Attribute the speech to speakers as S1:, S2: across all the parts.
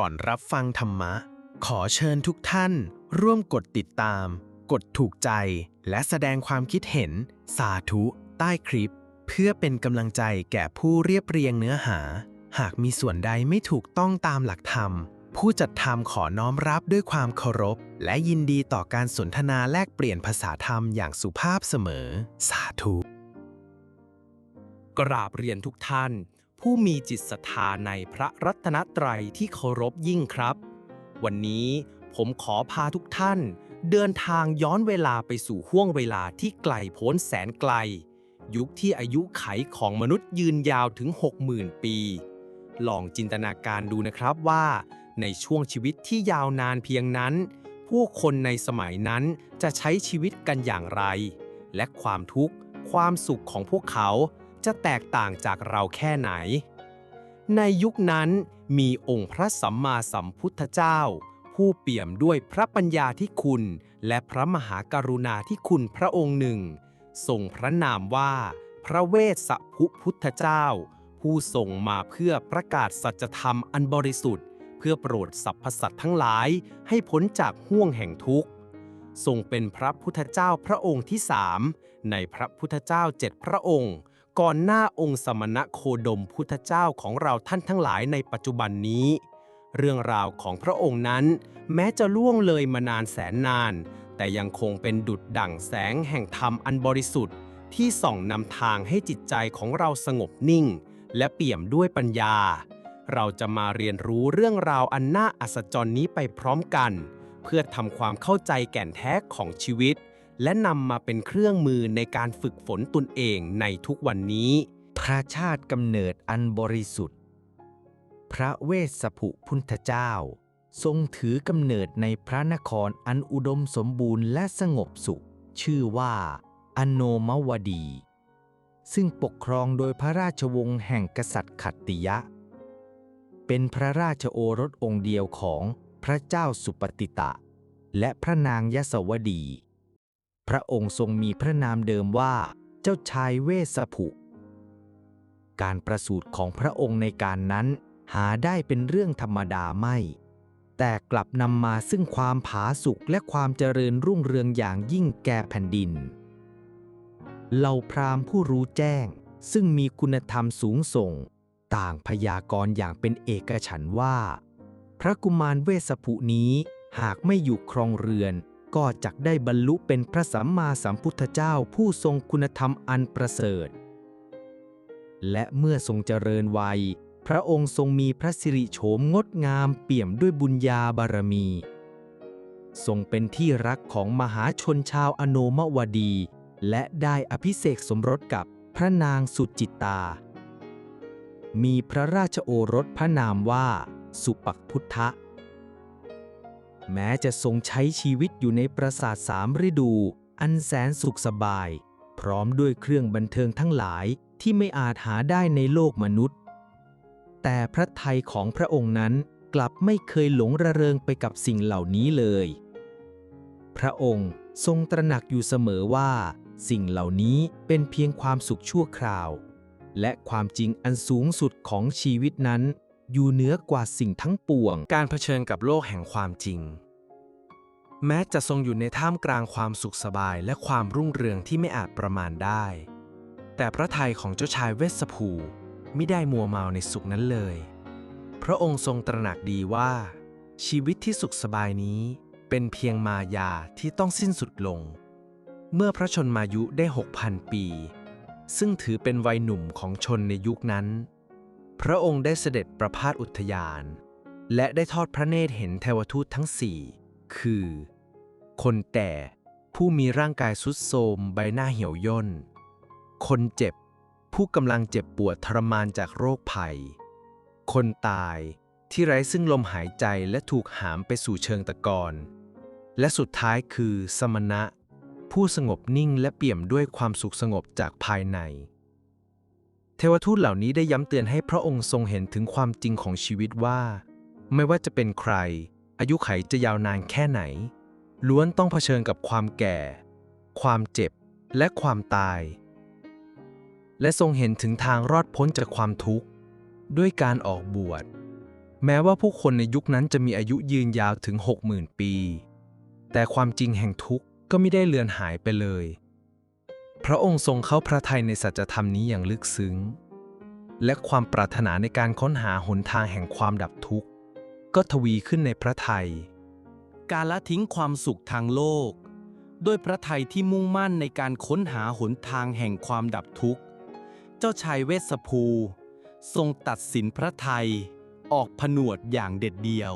S1: ก่อนรับฟังธรรมะ ขอเชิญทุกท่าน ร่วมกดติดตาม กดถูกใจ และแสดงความคิดเห็น สาธุ ใต้คลิป เพื่อเป็นกำลังใจแก่ผู้เรียบเรียงเนื้อหา หากมีส่วนใดไม่ถูกต้องตามหลักธรรม ผู้จัดทำขอน้อมรับด้วยความเคารพ และยินดีต่อการสนทนาแลกเปลี่ยนภาษาธรรมอย่างสุภาพเสมอ สาธุ
S2: กราบเรียนทุกท่าน ผู้มีจิตศรัทธาในพระรัตนตรัยที่เคารพยิ่งครับ วันนี้ผมขอพาทุกท่าน เดินทางย้อนเวลาไปสู่ห้วงเวลาที่ไกลโพ้นแสนไกล ยุคที่อายุไขของมนุษย์ยืนยาวถึง 60,000 ปี ลองจินตนาการดูนะครับว่า ในช่วงชีวิตที่ยาวนานเพียงนั้น ผู้คนในสมัยนั้นจะใช้ชีวิตกันอย่างไร และความทุกข์ ความสุขของพวกเขา จะแตกต่างจากเราแค่ไหน ในยุคนั้นมีองค์พระสัมมาสัมพุทธเจ้า ผู้เปี่ยมด้วยพระปัญญาที่คุณ และพระมหากรุณาที่คุณพระองค์หนึ่ง ทรงพระนามว่า พระเวสสัพุพุทธเจ้า ผู้ทรงมาเพื่อประกาศสัจธรรมอันบริสุทธิ์ เพื่อโปรดสรรพสัตว์ทั้งหลายให้พ้นจากห่วงแห่งทุกข์ทรงเป็นพระพุทธเจ้าพระองค์ที่สามในพระพุทธเจ้าเจ็ดพระองค์ ก่อนหน้าองค์สมณะโคดมพุทธเจ้าของเราท่านทั้งหลายในปัจจุบันนี้ เรื่องราวของพระองค์นั้น แม้จะล่วงเลยมานานแสนนาน แต่ยังคงเป็นดุจดั่งแสงแห่งธรรมอันบริสุทธิ์ ที่ส่องนำทางให้จิตใจของเราสงบนิ่ง และเปี่ยมด้วยปัญญา เราจะมาเรียนรู้เรื่องราวอันน่าอัศจรรย์นี้ไปพร้อมกัน เพื่อทำความเข้าใจแก่นแท้ของชีวิต และนำมาเป็นเครื่องมือในการฝึกฝนตนเองในทุกวันนี้
S3: พระชาติกำเนิดอันบริสุทธิ์ พระเวสสภุพุทธเจ้า ทรงถือกำเนิดในพระนครอันอุดมสมบูรณ์และสงบสุข ชื่อว่า อโนมวดี ซึ่งปกครองโดยพระราชวงศ์แห่งกษัตริย์ขัตติยะ เป็นพระราชโอรสองค์เดียวของพระเจ้าสุปฏิตะ และพระนางยศวดี พระองค์ทรงมีพระนามเดิมว่า เจ้าชายเวสภุ การประสูติของพระองค์ในการนั้นหาได้เป็นเรื่องธรรมดาไม่ แต่กลับนำมาซึ่งความผาสุกและความเจริญรุ่งเรืองอย่างยิ่งแก่แผ่นดิน เหล่าพราหมณ์ผู้รู้แจ้งซึ่งมีคุณธรรมสูงส่ง ต่างพยากรณ์อย่างเป็นเอกฉันว่า พระกุมารเวสสภุนี้หากไม่อยู่ครองเรือน ก็จักได้บรรลุเป็นพระสัมมาสัมพุทธเจ้าผู้ทรงคุณธรรมอันประเสริฐ และเมื่อทรงเจริญวัย พระองค์ทรงมีพระสิริโฉมงดงามเปี่ยมด้วยบุญญาบารมี ทรงเป็นที่รักของมหาชนชาวอโนมวดี และได้อภิเษกสมรสกับพระนางสุจิตตามีพระราชโอรสพระนามว่า สุปักพุทธะ แม้จะทรงใช้ชีวิตอยู่ในปราสาทสามฤดู อันแสนสุขสบาย พร้อมด้วยเครื่องบันเทิงทั้งหลายที่ไม่อาจหาได้ในโลกมนุษย์ แต่พระทัยของพระองค์นั้นกลับไม่เคยหลงระเริงไปกับสิ่งเหล่านี้เลย พระองค์ทรงตระหนักอยู่เสมอว่า สิ่งเหล่านี้เป็นเพียงความสุขชั่วคราว และความจริงอันสูงสุดของชีวิตนั้น อยู่เหนือกว่าสิ่งทั้งปวง
S1: การเผชิญกับโลกแห่งความจริง แม้จะทรงอยู่ในท่ามกลางความสุขสบายและความรุ่งเรืองที่ไม่อาจประมาณได้ แต่พระทัยของเจ้าชายเวสภูไม่ได้มัวเมาในสุขนั้นเลย พระองค์ทรงตระหนักดีว่า ชีวิตที่สุขสบายนี้เป็นเพียงมายาที่ต้องสิ้นสุดลง เมื่อพระชนมายุได้ 6,000 ปี ซึ่งถือเป็นวัยหนุ่มของชนในยุคนั้น พระองค์ได้เสด็จประพาสอุทยาน และได้ทอดพระเนตรเห็นเทวทูตทั้งสี่คือ คนแก่ผู้มีร่างกายสุดโทรมใบหน้าเหี่ยวย่น คนเจ็บ ผู้กำลังเจ็บปวดทรมานจากโรคภัย คนตายที่ไร้ซึ่งลมหายใจและถูกหามไปสู่เชิงตะกอน และสุดท้ายคือสมณะ ผู้สงบนิ่งและเปี่ยมด้วยความสุขสงบจากภายใน เทวทูตเหล่านี้ได้ย้ำเตือนให้พระองค์ทรงเห็นถึงความจริงของชีวิตว่า ไม่ว่าจะเป็นใคร อายุไขจะยาวนานแค่ไหน ล้วนต้องเผชิญกับความแก่ ความเจ็บ และความตาย และทรงเห็นถึงทางรอดพ้นจากความทุกข์ ด้วยการออกบวช แม้ว่าผู้คนในยุคนั้นจะมีอายุยืนยาวถึง 60,000 ปี แต่ความจริงแห่งทุกข์ก็ไม่ได้เลือนหายไปเลย พระองค์ทรงเข้าพระทัยในสัจธรรมนี้อย่างลึกซึ้ง และความปรารถนาในการค้นหาหนทางแห่งความดับทุกข์ ก็ทวีขึ้นในพระทัย
S2: การละทิ้งความสุขทางโลก ด้วยพระทัยที่มุ่งมั่นในการค้นหาหนทางแห่งความดับทุกข์ เจ้าชายเวสภู ทรงตัดสินพระทัยออกผนวดอย่างเด็ดเดี่ยว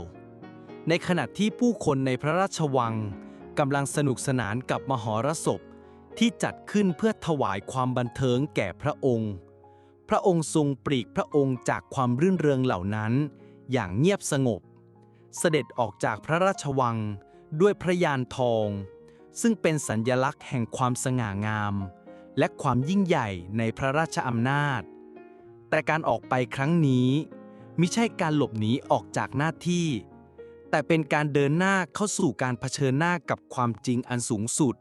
S2: ในขณะที่ผู้คนในพระราชวังกำลังสนุกสนานกับมหรสพ ที่จัดขึ้นเพื่อถวายความบันเทิงแก่พระองค์ พระองค์ทรงปลีกพระองค์จากความรื่นเริงเหล่านั้น อย่างเงียบสงบ เสด็จออกจากพระราชวังด้วยพระยานทอง ซึ่งเป็นสัญญลักษณ์แห่งความสง่างาม และความยิ่งใหญ่ในพระราชอำนาจ แต่การออกไปครั้งนี้มิใช่การหลบหนีออกจากหน้าที่ แต่เป็นการเดินหน้าเข้าสู่การเผชิญหน้ากับความจริงอันสูงสุด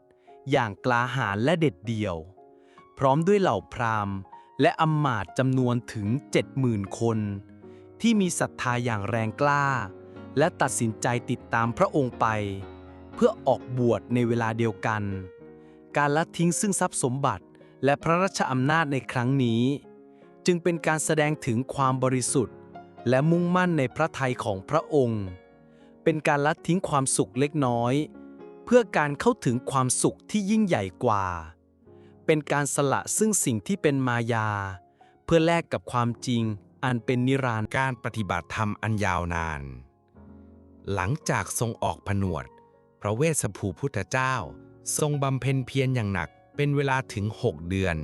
S2: อย่างกล้าหาญและเด็ดเดี่ยว พร้อมด้วยเหล่าพราหมณ์ และอำมาตย์จำนวนถึง 70,000 คน ที่มีศรัทธาอย่างแรงกล้า และตัดสินใจติดตามพระองค์ไป เพื่อออกบวชในเวลาเดียวกัน การละทิ้งซึ่งทรัพย์สมบัติและพระราชอำนาจในครั้งนี้ จึงเป็นการแสดงถึงความบริสุทธิ์ และมุ่งมั่นในพระทัยของพระองค์ เป็นการละทิ้งความสุขเล็กน้อย เพื่อการเข้าถึงความสุขที่ยิ่งใหญ่กว่า เป็นการสละซึ่งสิ่งที่เป็นมายา เพื่อแลกกับความจริงอันเป็นนิรันดร์
S4: การปฏิบัติธรรมอันยาวนาน หลังจากทรงออกผนวด พระเวสสัภูพุทธเจ้า ทรงบำเพ็ญเพียรอย่างหนักเป็นเวลาถึง 6 เดือน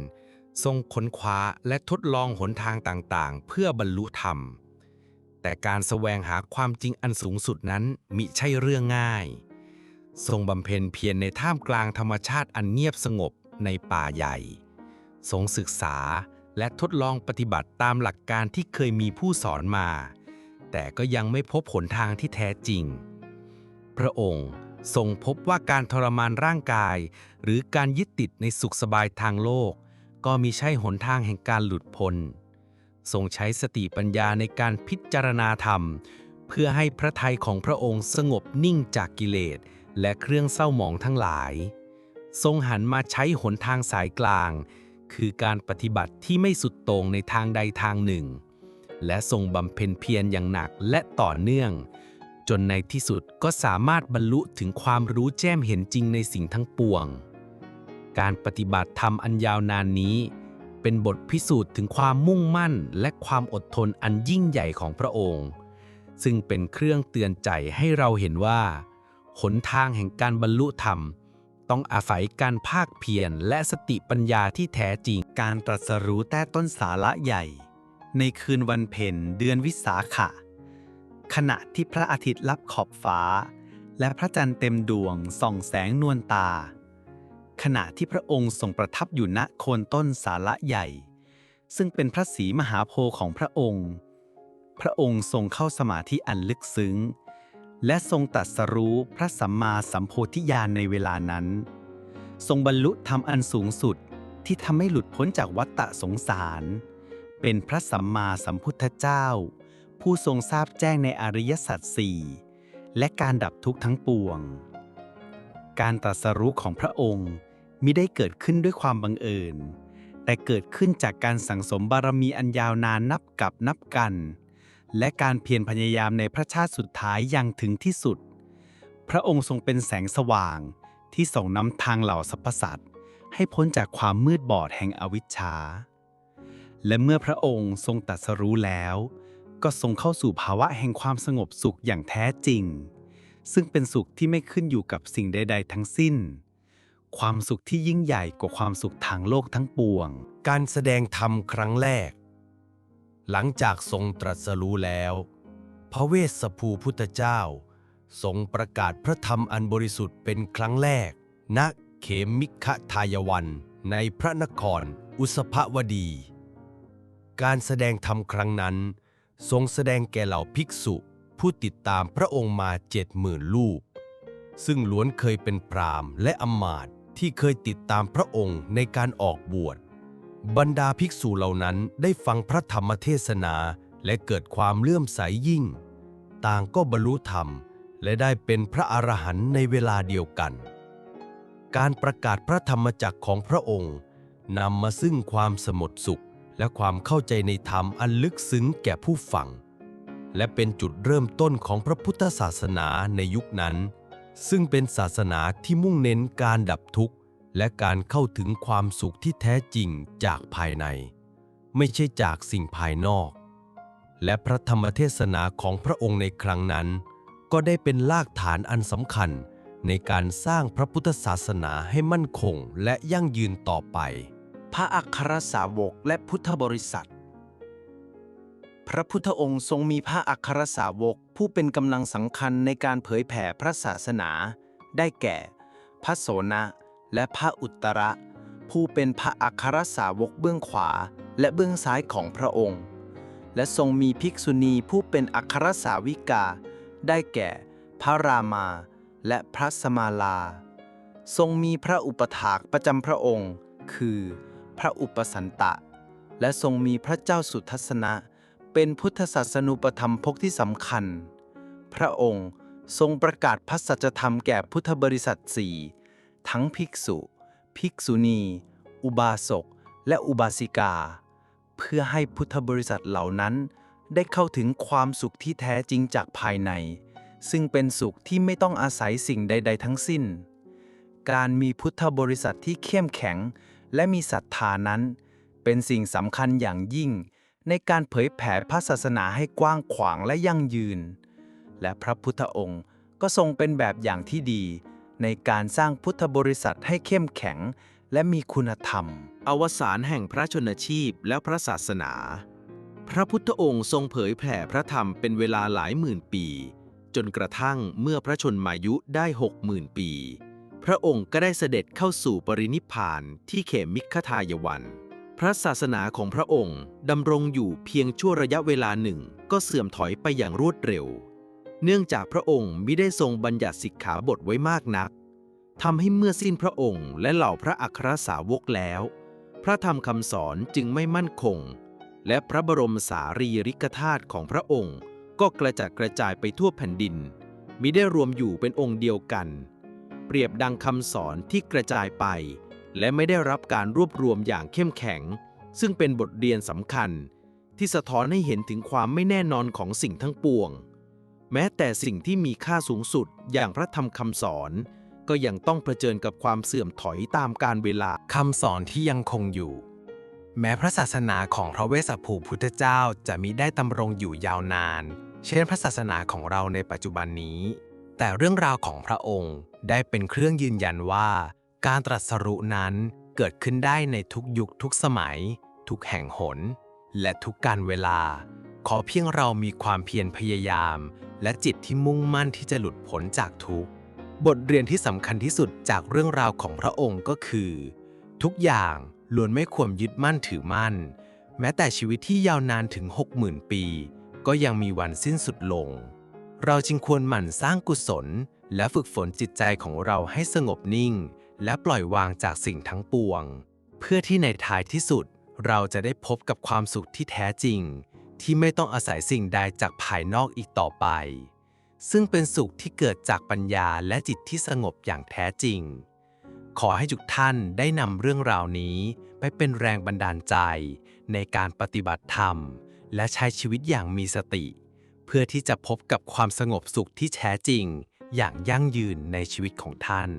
S4: ทรงค้นคว้าและทดลองหนทางต่างๆ เพื่อบรรลุธรรม แต่การแสวงหาความจริงอันสูงสุดนั้นมิใช่เรื่องง่าย ทรงบำเพ็ญเพียรในท่ามกลางธรรมชาติอันเงียบสงบในป่าใหญ่ ทรงศึกษาและทดลองปฏิบัติตามหลักการที่เคยมีผู้สอนมา แต่ก็ยังไม่พบหนทางที่แท้จริง พระองค์ทรงพบว่าการทรมานร่างกาย หรือการยึดติดในสุขสบายทางโลก ก็มิใช่หนทางแห่งการหลุดพ้น ทรงใช้สติปัญญาในการพิจารณาธรรม เพื่อให้พระทัยของพระองค์สงบนิ่งจากกิเลส และเครื่องเศร้าหมองทั้งหลาย ทรงหันมาใช้หนทางสายกลาง คือการปฏิบัติที่ไม่สุดโต่งในทางใดทางหนึ่ง และทรงบำเพ็ญเพียรอย่างหนักและต่อเนื่อง จนในที่สุดก็สามารถบรรลุถึงความรู้แจ้มเห็นจริงในสิ่งทั้งปวง การปฏิบัติธรรมอันยาวนานนี้ เป็นบทพิสูจน์ถึงความมุ่งมั่นและความอดทนอันยิ่งใหญ่ของพระองค์ ซึ่งเป็นเครื่องเตือนใจให้เราเห็นว่า หนทางแห่งการบรรลุธรรม ต้องอาศัยการภาคเพียรและสติปัญญาที่แท้จริง
S5: การตรัสรู้แต่ต้นสาระใหญ่ ในคืนวันเพ็ญเดือนวิสาขะ ขณะที่พระอาทิตย์ลับขอบฟ้า และพระจันทร์เต็มดวงส่องแสงนวลตา ขณะที่พระองค์ทรงประทับอยู่ณโคนต้นสาระใหญ่ ซึ่งเป็นพระศรีมหาโพธิ์ของพระองค์ พระองค์ทรงเข้าสมาธิอันลึกซึ้ง และทรงตรัสรู้พระสัมมาสัมโพธิญาณในเวลานั้น ทรงบรรลุธรรมอันสูงสุดที่ทำให้หลุดพ้นจากวัฏฏะสงสาร เป็นพระสัมมาสัมพุทธเจ้า ผู้ทรงทราบแจ้งในอริยสัจสี่และการดับทุกข์ทั้งปวง การตรัสรู้ของพระองค์มิได้เกิดขึ้นด้วยความบังเอิญ แต่เกิดขึ้นจากการสั่งสมบารมีอันยาวนานนับกับนับกัน และการเพียรพยายามในพระชาติสุดท้ายอย่างถึงที่สุด พระองค์ทรงเป็นแสงสว่างที่ส่งนำทางเหล่าสรรพสัตว์ให้พ้นจากความมืดบอดแห่งอวิชชา และเมื่อพระองค์ทรงตรัสรู้แล้ว ก็ทรงเข้าสู่ภาวะแห่งความสงบสุขอย่างแท้จริง ซึ่งเป็นสุขที่ไม่ขึ้นอยู่กับสิ่งใด ๆ ทั้งสิ้น ความสุขที่ยิ่งใหญ่กว่าความสุขทางโลกทั้งปวง
S4: การแสดงธรรมครั้งแรก หลังจากทรงตรัสรู้แล้ว พระเวสสภูพุทธเจ้า ทรงประกาศพระธรรมอันบริสุทธิ์เป็นครั้งแรก ณ เขมิคทายวัน ในพระนครอุสภวดี การแสดงธรรมครั้งนั้น ทรงแสดงแก่เหล่าภิกษุผู้ติดตามพระองค์มาเจ็ดหมื่นลูก ซึ่งล้วนเคยเป็นพรามและอมาตที่เคยติดตามพระองค์ในการออกบวช บรรดาภิกษุเหล่านั้นได้ฟังพระธรรมเทศนาและเกิดความเลื่อมใสยิ่ง
S6: ต่างก็บรรลุธรรมและได้เป็นพระอรหันต์ในเวลาเดียวกัน การประกาศพระธรรมจักรของพระองค์นำมาซึ่งความสงบสุขและความเข้าใจในธรรมอันลึกซึ้งแก่ผู้ฟัง และเป็นจุดเริ่มต้นของพระพุทธศาสนาในยุคนั้น ซึ่งเป็นศาสนาที่มุ่งเน้นการดับทุกข์ และการเข้าถึงความสุขที่แท้จริงจากภายใน ไม่ใช่จากสิ่งภายนอก และพระธรรมเทศนาของพระองค์ในครั้งนั้น ก็ได้เป็นรากฐานอันสำคัญในการสร้างพระพุทธศาสนาให้มั่นคงและยั่งยืนต่อไป
S1: พระอัครสาวกและพุทธบริษัท พระพุทธองค์ทรงมีพระอัครสาวกผู้เป็นกำลังสำคัญในการเผยแผ่พระศาสนา ได้แก่ พระโสนะ และพระอุตระ ผู้เป็นพระอัครสาวกเบื้องขวาและเบื้องซ้ายของพระองค์ และทรงมีภิกษุณีผู้เป็นอัครสาวิกา ได้แก่พระรามาและพระสมาลา ทรงมีพระอุปถากประจำพระองค์ คือพระอุปสันตะ และทรงมีพระเจ้าสุทัศนะ เป็นพุทธศาสนูปธรรมพกที่สำคัญ พระองค์ทรงประกาศพระสัจธรรมแก่พุทธบริษัทสี่ ทั้งภิกษุ ภิกษุณี อุบาสก และอุบาสิกา เพื่อให้พุทธบริษัทเหล่านั้น ได้เข้าถึงความสุขที่แท้จริงจากภายใน ซึ่งเป็นสุขที่ไม่ต้องอาศัยสิ่งใด ๆ ทั้งสิ้น การมีพุทธบริษัทที่เข้มแข็ง และมีศรัทธานั้น เป็นสิ่งสำคัญอย่างยิ่ง ในการเผยแผ่พระศาสนาให้กว้างขวางและยั่งยืน และพระพุทธองค์ก็ทรงเป็นแบบอย่างที่ดี ในการสร้างพุทธบริษัทให้เข้มแข็ง และมีคุณธรรม
S2: อวสานแห่งพระชนชีพและพระศาสนา พระพุทธองค์ทรงเผยแผ่พระธรรมเป็นเวลาหลายหมื่นปี จนกระทั่งเมื่อพระชนมายุได้หกหมื่นปี พระองค์ก็ได้เสด็จเข้าสู่ปรินิพพานที่เขมิคทายวัน พระศาสนาของพระองค์ดำรงอยู่เพียงชั่วระยะเวลาหนึ่งก็เสื่อมถอยไปอย่างรวดเร็ว เนื่องจากพระองค์มิได้ทรงบัญญัติสิกขาบทไว้มากนักทำให้เมื่อสิ้นพระองค์และเหล่าพระอัครสาวกแล้ว พระธรรมคำสอนจึงไม่มั่นคง และพระบรมสารีริกธาตุของพระองค์ ก็กระจัดกระจายไปทั่วแผ่นดิน มิได้รวมอยู่เป็นองค์เดียวกัน เปรียบดังคำสอนที่กระจายไป และไม่ได้รับการรวบรวมอย่างเข้มแข็ง ซึ่งเป็นบทเรียนสำคัญ ที่สะท้อนให้เห็นถึงความไม่แน่นอนของสิ่งทั้งปวง แม้แต่สิ่งที่มีค่าสูงสุดอย่างพระธรรมคำสอน ก็ยังต้องเผชิญกับความเสื่อมถอยตามกาลเวลา
S1: คำสอนที่ยังคงอยู่ แม้พระศาสนาของพระเวสสัภูพุทธเจ้าจะมิได้ดำรงอยู่ยาวนาน เช่นพระศาสนาของเราในปัจจุบันนี้ แต่เรื่องราวของพระองค์ได้เป็นเครื่องยืนยันว่า การตรัสรู้นั้นเกิดขึ้นได้ในทุกยุคทุกสมัย ทุกแห่งหน และทุกการเวลา ขอเพียงเรามีความเพียรพยายาม และจิตที่มุ่งมั่นที่จะหลุดพ้นจากทุกข์ บทเรียนที่สำคัญที่สุดจากเรื่องราวของพระองค์ก็คือ ทุกอย่างล้วนไม่ควรยึดมั่นถือมั่น แม้แต่ชีวิตที่ยาวนานถึง 60,000 ปี ก็ยังมีวันสิ้นสุดลง เราจึงควรหมั่นสร้างกุศล และฝึกฝนจิตใจของเราให้สงบนิ่ง และปล่อยวางจากสิ่งทั้งปวง เพื่อที่ในท้ายที่สุด เราจะได้พบกับความสุขที่แท้จริง ที่ไม่ต้องอาศัยสิ่งใดจากภายนอกอีกต่อไป ซึ่งเป็นสุขที่เกิดจากปัญญาและจิตที่สงบอย่างแท้จริง ขอให้ทุกท่านได้นำเรื่องราวนี้ไปเป็นแรงบันดาลใจ ในการปฏิบัติธรรม และใช้ชีวิตอย่างมีสติ เพื่อที่จะพบกับความสงบสุขที่แท้จริง อย่างยั่งยืนในชีวิตของท่าน